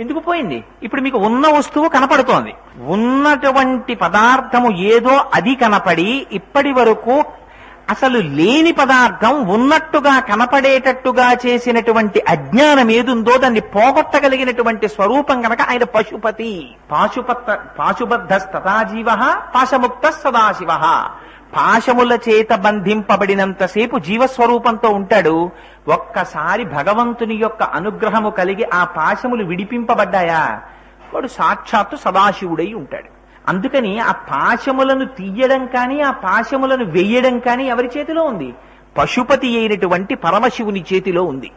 ఎందుకు పోయింది? ఇప్పుడు మీకు ఉన్న వస్తువు కనపడుతోంది. ఉన్నటువంటి పదార్థము ఏదో అది కనపడి ఇప్పటి వరకు అసలు లేని పదార్థం ఉన్నట్టుగా కనపడేటట్టుగా చేసినటువంటి అజ్ఞానం ఏదుందో దాన్ని పోగొట్టగలిగినటువంటి స్వరూపం గనక ఆయన పశుపతి. పాశుపత్త సదాజీవ పాశముక్త సదాశివ పాశముల చేత బంధింపబడినంతసేపు జీవస్వరూపంతో ఉంటాడు. ఒక్కసారి భగవంతుని యొక్క అనుగ్రహము కలిగి ఆ పాశములు విడిపింపబడ్డాయా? వాడు సాక్షాత్తు సదాశివుడై ఉంటాడు. అందుకని ఆ పాశములను తీయడం కానీ ఆ పాశములను వెయ్యడం కానీ ఎవరి చేతిలో ఉంది? పశుపతి అయినటువంటి పరమశివుని చేతిలో ఉంది.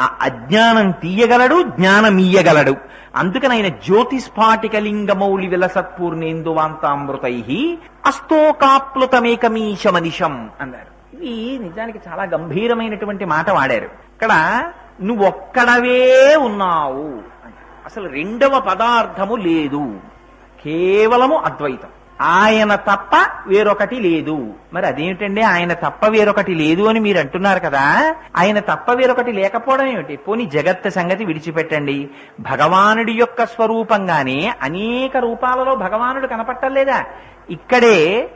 ఆ అజ్ఞానం తీయగలడు జ్ఞానం ఇయ్యగలడు. అందుకని ఆయన జ్యోతిస్ఫాటికలింగమౌళి విలసత్పూర్ణేందువాంతామృతై అస్తోకాప్లుతమేకమీషమనిషం అన్నారు. ఇది నిజానికి చాలా గంభీరమైనటువంటి మాట వాడారు. ఇక్కడ నువ్వొక్కడవే ఉన్నావు. అసలు రెండవ పదార్థము లేదు. కేవలము అద్వైతం. ఆయన తప్ప వేరొకటి లేదు. మరి అదేమిటండి? ఆయన తప్ప వేరొకటి లేదు అని మీరు అంటున్నారు కదా? ఆయన తప్ప వేరొకటి లేకపోవడం ఏమిటి? పోని జగత్ సంగతి విడిచిపెట్టండి. భగవానుడి యొక్క స్వరూపంగానే అనేక రూపాలలో భగవానుడు కనపట్టలేదా ఇక్కడే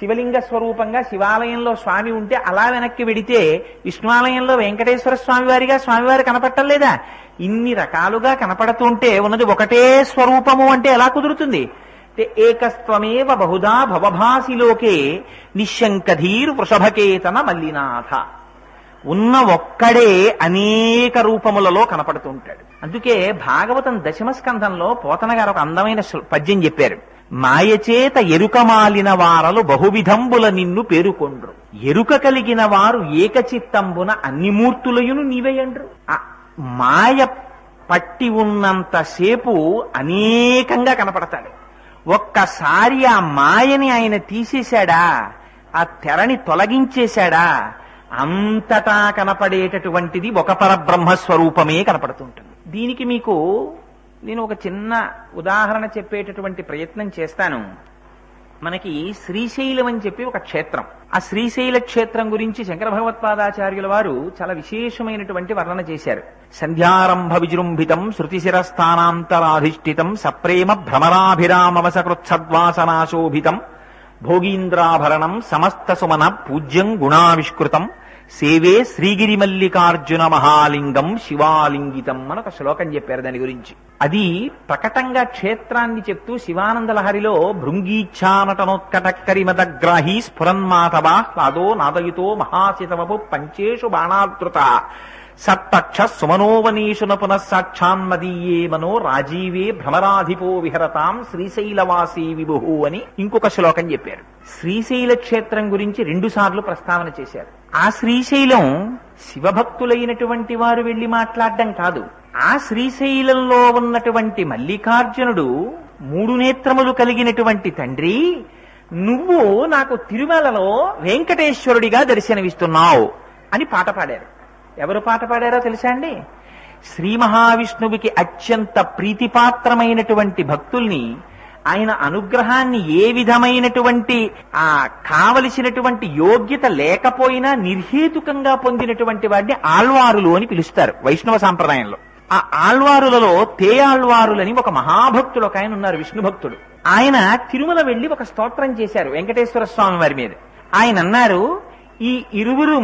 శివలింగ స్వరూపంగా శివాలయంలో స్వామి ఉంటే అలా వెనక్కి వెడితే విష్ణువాలయంలో వెంకటేశ్వర స్వామివారిగా స్వామివారు స్వామివారి కనపట్టలేదా ఇన్ని రకాలుగా కనపడుతుంటే ఉన్నది ఒకటే స్వరూపము అంటే ఎలా కుదురుతుంది? ఏకస్త్వమేవ బహుదా భవభాసిలోకే నిశంకధీర్ వృషభకేతన మల్లినాథ. ఉన్న ఒక్కడే అనేక రూపములలో కనపడుతూ ఉంటాడు అందుకే భాగవతం దశమ స్కంధంలో పోతన గారు ఒక అందమైన పద్యం చెప్పారు. మాయచేత ఎరుక మాలిన వారలు బహువిధంబుల నిన్ను పేరుకొండ్రు. ఎరుక కలిగిన వారు ఏకచిత్తంబున అన్ని మూర్తులయును నీవేయండ్రు ఆ మాయ పట్టి ఉన్నంతసేపు అనేకంగా కనపడతాడు. ఒక్కసారి ఆ మాయని ఆయన తీసేశాడా? ఆ తెరని తొలగించేశాడా? అంతటా కనపడేటటువంటిది ఒక పరబ్రహ్మ స్వరూపమే కనపడుతుంటుంది. దీనికి మీకు నేను ఒక చిన్న ఉదాహరణ చెప్పేటటువంటి ప్రయత్నం చేస్తాను. మనకి శ్రీశైలం అని చెప్పి ఒక క్షేత్రం. ఆ శ్రీశైల క్షేత్రం గురించి శంకర భగవత్పాదాచార్యుల వారు చాలా విశేషమైనటువంటి వర్ణన చేశారు. సంధ్యారంభ విజృంభితం శృతిశిరస్థానాంతరాధిష్ఠితం సప్రేమ భ్రమరాభిరామవసకృత్సద్వాసనాశోభితం భోగీంద్రాభరణం సమస్త సుమన పూజ్యం గుణావిష్కృతం సేవే శ్రీగిరి మల్లికార్జున మహాలింగం శివాలింగితం అని ఒక శ్లోకం చెప్పారు దాని గురించి. అది ప్రకటంగా క్షేత్రాన్ని చెప్తూ శివానంద లహరిలో భృంగీచ్ఛానటనోత్కటక్కరిమదగ్రాహీ స్ఫురన్మాతవా హ్లాదో నాదయుతో మహాశితవపు పంచేషు బాణాదృత సత్పక్ష సుమనోవనీషున పునఃసాక్షాన్మదీయే మనో రాజీవే భ్రమరాధిపో విహరతాం శ్రీశైలవాసీ విభు అని ఇంకొక శ్లోకం చెప్పారు. శ్రీశైల క్షేత్రం గురించి రెండు సార్లు ప్రస్తావన చేశారు. ఆ శ్రీశైలం శివభక్తులైనటువంటి వారు వెళ్ళి మాట్లాడడం కాదు. ఆ శ్రీశైలంలో ఉన్నటువంటి మల్లికార్జునుడు మూడు నేత్రములు కలిగినటువంటి తండ్రి నువ్వు నాకు తిరుమలలో వెంకటేశ్వరుడిగా దర్శనమిస్తున్నావు అని పాట పాడారు. ఎవరు పాట పాడారో తెలుసా అండి? శ్రీ మహావిష్ణువుకి అత్యంత ప్రీతిపాత్రమైనటువంటి భక్తుల్ని ఆయన అనుగ్రహాన్ని ఏ విధమైనటువంటి ఆ కావలసినటువంటి యోగ్యత లేకపోయినా నిర్హేతుకంగా పొందినటువంటి వాడిని ఆళ్వారులు అని పిలుస్తారు వైష్ణవ సాంప్రదాయంలో. ఆ ఆళ్వారులలో తే ఆళ్వారులని ఒక మహాభక్తుడు ఒక ఆయన ఉన్నారు విష్ణు భక్తుడు. ఆయన తిరుమల వెళ్ళి ఒక స్తోత్రం చేశారు వెంకటేశ్వర స్వామి వారి మీద. ఆయన అన్నారు ఈ ఇరువురు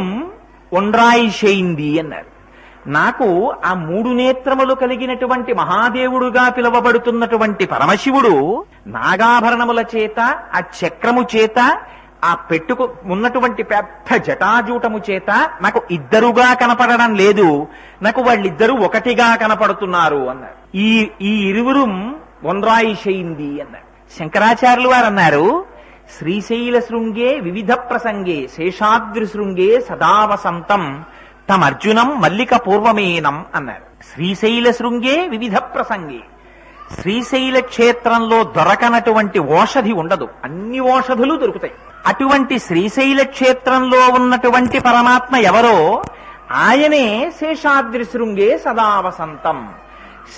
ఒండ్రాయి అన్నారు. నాకు ఆ మూడు నేత్రములు కలిగినటువంటి మహాదేవుడుగా పిలువబడుతున్నటువంటి పరమశివుడు నాగాభరణముల చేత ఆ చక్రము చేత ఆ పెట్టుకు ఉన్నటువంటి పెద్ద జటాజూటము చేత నాకు ఇద్దరుగా కనపడడం లేదు. నాకు వాళ్ళిద్దరూ ఒకటిగా కనపడుతున్నారు అన్నారు. ఈ ఈ ఇరువురు వంద్రాయిషయింది అన్నారు. శంకరాచార్యులు వారు అన్నారు శ్రీశైల శృంగే వివిధ ప్రసంగే శేషాద్రి శృంగే సదావసంతం తమర్జునం మల్లిక పూర్వమేనం అన్నారు. శ్రీశైల శృంగే వివిధ ప్రసంగే. శ్రీశైల క్షేత్రంలో దొరకనటువంటి ఓషధి ఉండదు. అన్ని ఓషధులు దొరుకుతాయి. అటువంటి శ్రీశైల క్షేత్రంలో ఉన్నటువంటి పరమాత్మ ఎవరో? ఆయనే శేషాద్రి శృంగే సదావసంతం.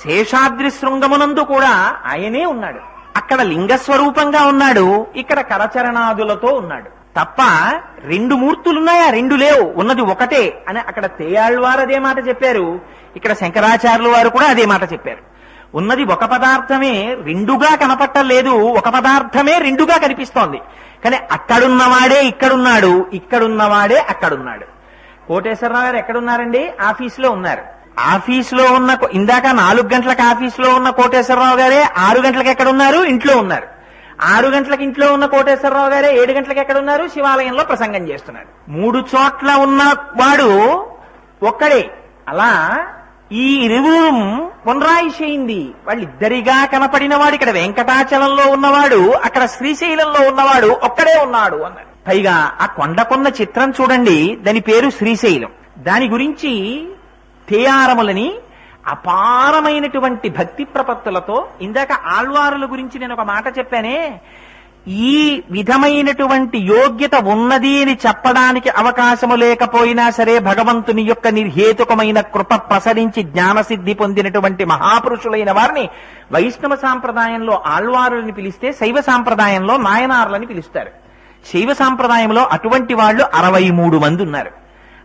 శేషాద్రి శృంగమునందు కూడా ఆయనే ఉన్నాడు. అక్కడ లింగస్వరూపంగా ఉన్నాడు ఇక్కడ కరచరణాదులతో ఉన్నాడు. తప్ప రెండు మూర్తులున్నాయా? రెండు లేవు. ఉన్నది ఒకటే అని అక్కడ తేయాళ్ళవారు అదే మాట చెప్పారు. ఇక్కడ శంకరాచార్యుల వారు కూడా అదే మాట చెప్పారు. ఉన్నది ఒక పదార్థమే రెండుగా కనపట్టలేదు ఒక పదార్థమే రెండుగా కనిపిస్తోంది. కానీ అక్కడున్నవాడే ఇక్కడున్నాడు ఇక్కడున్నవాడే అక్కడున్నాడు. కోటేశ్వరరావు గారు ఎక్కడున్నారండి? ఆఫీసులో ఉన్నారు. ఆఫీసులో ఉన్న ఇందాక నాలుగు గంటలకు ఆఫీసులో ఉన్న కోటేశ్వరరావు గారే ఆరు గంటలకు ఎక్కడ ఉన్నారు? ఇంట్లో ఉన్నారు. ఆరు గంటలకు ఇంట్లో ఉన్న కోటేశ్వరరావు గారే ఏడు గంటలకు ఎక్కడ ఉన్నారు? శివాలయంలో ప్రసంగం చేస్తున్నారు. మూడు చోట్ల ఉన్న వాడు ఒక్కడే. అలా ఈ ఇరువురు పునరాయిషయింది. వాళ్ళిద్దరిగా కనపడిన వాడు ఇక్కడ వెంకటాచలంలో ఉన్నవాడు అక్కడ శ్రీశైలంలో ఉన్నవాడు ఒక్కడే ఉన్నాడు అన్నాడు పైగా ఆ కొండకొన్న చిత్రం చూడండి. దాని పేరు శ్రీశైలం. దాని గురించి తేయారములని అపారమైనటువంటి భక్తి ప్రపత్తులతో ఇందాక ఆళ్వారుల గురించి నేను ఒక మాట చెప్పానే ఈ విధమైనటువంటి యోగ్యత ఉన్నది అని చెప్పడానికి అవకాశము లేకపోయినా సరే భగవంతుని యొక్క నిర్హేతుకమైన కృప ప్రసరించి జ్ఞానసిద్ధి పొందినటువంటి మహాపురుషులైన వారిని వైష్ణవ సాంప్రదాయంలో ఆళ్వారులని పిలిస్తే శైవ సాంప్రదాయంలో నాయనార్లని పిలుస్తారు. శైవ సాంప్రదాయంలో అటువంటి వాళ్ళు అరవై మూడు మంది ఉన్నారు.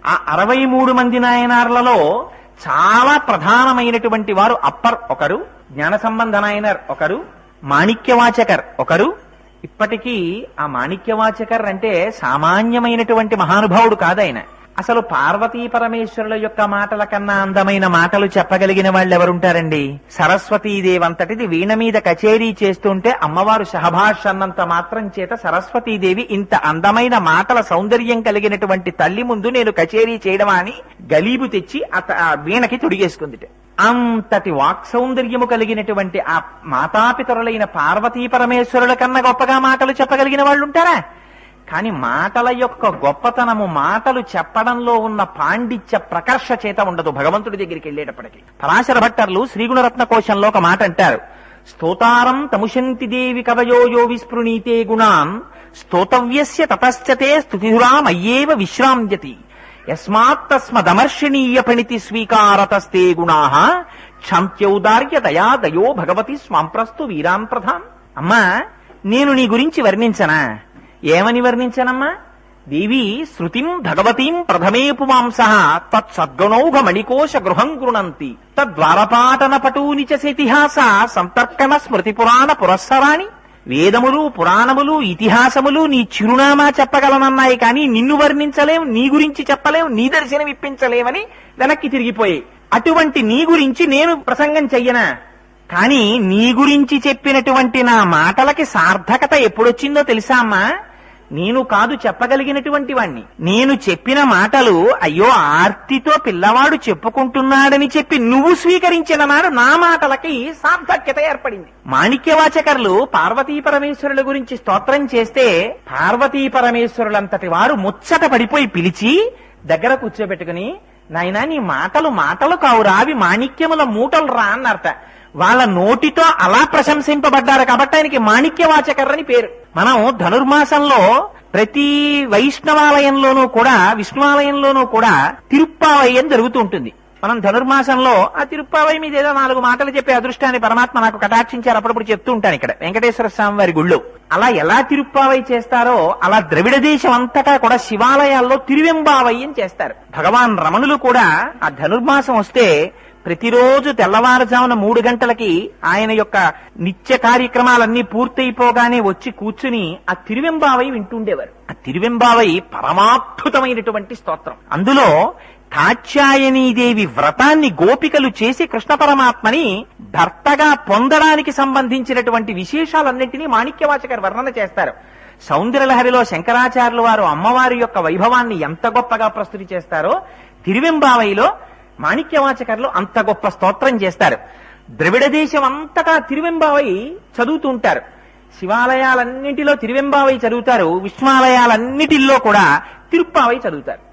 ఆ అరవై మూడు మంది నాయనార్లలో చాలా ప్రధానమైనటువంటి వారు అప్పర్ ఒకరు జ్ఞాన సంబంధ నాయనర్ ఒకరు మాణిక్యవాచకర్ ఒకరు. ఇప్పటికీ ఆ మాణిక్యవాచకర్ అంటే సామాన్యమైనటువంటి మహానుభావుడు కాదాయన. అసలు పార్వతీ పరమేశ్వరుల యొక్క మాటల కన్నా అందమైన మాటలు చెప్పగలిగిన వాళ్ళు ఎవరుంటారండి సరస్వతీదేవి అంతటిది వీణ మీద కచేరీ చేస్తుంటే అమ్మవారు సహభాష్ అన్నంత మాత్రం చేత సరస్వతీదేవి ఇంత అందమైన మాటల సౌందర్యం కలిగినటువంటి తల్లి ముందు నేను కచేరీ చేయడమా అని గలీబు తెచ్చి అత- ఆ వీణకి తొడిగేసుకుంది అంతటి వాక్ సౌందర్యము కలిగినటువంటి ఆ మాతాపితరులైన పార్వతీ పరమేశ్వరుల కన్నా గొప్పగా మాటలు చెప్పగలిగిన వాళ్ళు ఉంటారా కాని మాటల యొక్క గొప్పతనము మాటలు చెప్పడంలో ఉన్న పాండిత్య ప్రకర్ష చేత ఉండదు. భగవంతుడి దగ్గరికి వెళ్ళేటప్పటికి. పరాశర భట్టర్లు శ్రీగుణరత్న కోశంలో ఒక మాట అంటారు. స్తోతారం తముశంతి దేవి కవయో యో విస్పృణీతే గుణాం స్తోతవ్యస్య తతశ్చతే స్తుతిధురామయ్యేవ విశ్రాంజతి. యస్మాత్తస్మదమర్షణీయ పణితి స్వీకారతస్తే గుణా క్షంత్యౌదార్య దయా దయో భగవతి స్వాంప్రస్తు వీరాం ప్రధాన్. అమ్మా నేను నీ గురించి వర్ణించనా? ఏమని వర్ణించనమ్మా? దేవి శృతిం భగవతీం ప్రథమే పుమాంస తత్సద్గుణౌఘ మణికోశ గృహం గృణంతి. తద్వారపాటన పటూని చతిహాస సంతర్కణ స్మృతి పురాణ పురస్సరాణి. వేదములు పురాణములు ఇతిహాసములు నీ చిరునామా చెప్పగలనన్నాయి కానీ నిన్ను వర్ణించలేం నీ గురించి చెప్పలేం నీ దర్శనం ఇప్పించలేమని వెనక్కి తిరిగిపోయి అటువంటి నీ గురించి నేను ప్రసంగం చెయ్యనా? కానీ నీ గురించి చెప్పినటువంటి నా మాటలకి సార్థకత ఎప్పుడొచ్చిందో తెలుసా అమ్మా? నేను కాదు చెప్పగలిగినటువంటి వాణ్ణి నేను చెప్పిన మాటలు అయ్యో ఆర్తితో పిల్లవాడు చెప్పుకుంటున్నాడని చెప్పి నువ్వు స్వీకరించిన నాడు నా మాటలకి సార్థక్యత ఏర్పడింది. మాణిక్యవాచకర్లు పార్వతీ పరమేశ్వరుల గురించి స్తోత్రం చేస్తే పార్వతీ పరమేశ్వరులంతటి వారు ముచ్చట పడిపోయి పిలిచి దగ్గర కూర్చోబెట్టుకుని నాయనా నీ మాటలు మాటలు కావురా అవి మాణిక్యముల మూటలు రా అన్నారట. వాళ్ళ నోటితో అలా ప్రశంసింపబడ్డారు కాబట్టి ఆయనకి మాణిక్యవాచకర్ అని పేరు. మనం ధనుర్మాసంలో ప్రతి వైష్ణవాలయంలోనూ కూడా విష్ణువాలయంలోనూ కూడా తిరుప్పావయ్యం జరుగుతూ ఉంటుంది. మనం ధనుర్మాసంలో ఆ తిరుప్పావయ్య మీద ఏదో నాలుగు మాటలు చెప్పే అదృష్టాన్ని పరమాత్మ నాకు కటాక్షించారు అప్పుడప్పుడు చెప్తూ ఉంటాను ఇక్కడ. వెంకటేశ్వర స్వామి వారి గుళ్ళు. అలా ఎలా తిరుప్పావై చేస్తారో అలా ద్రవిడ దేశం అంతటా కూడా శివాలయాల్లో తిరువెంబావయ్యం చేస్తారు. భగవాన్ రమణులు కూడా ఆ ధనుర్మాసం వస్తే ప్రతిరోజు తెల్లవారుజామున మూడు గంటలకి ఆయన యొక్క నిత్య కార్యక్రమాలన్నీ పూర్తయిపోగానే వచ్చి కూర్చుని ఆ తిరువెంబావై వింటుండేవారు. ఆ తిరువెంబావై పరమాద్భుతమైనటువంటి స్తోత్రం. అందులో కాత్యాయనీదేవి వ్రతాన్ని గోపికలు చేసి కృష్ణ పరమాత్మని భర్తగా పొందడానికి సంబంధించినటువంటి విశేషాలన్నింటినీ మాణిక్యవాచకర్ వర్ణన చేస్తారు. సౌందర్యలహరిలో శంకరాచార్యులు వారు అమ్మవారి యొక్క వైభవాన్ని ఎంత గొప్పగా ప్రస్తుతి చేస్తారో తిరువెంబావైలో మాణిక్యవాచకర్లు అంత గొప్ప స్తోత్రం చేస్తారు. ద్రవిడ దేశం అంతటా తిరువెంబావై చదువుతూ ఉంటారు. శివాలయాలన్నింటిలో తిరువెంబావై చదువుతారు విశ్వాలయాలన్నిటిల్లో కూడా తిరుప్పావై చదువుతారు.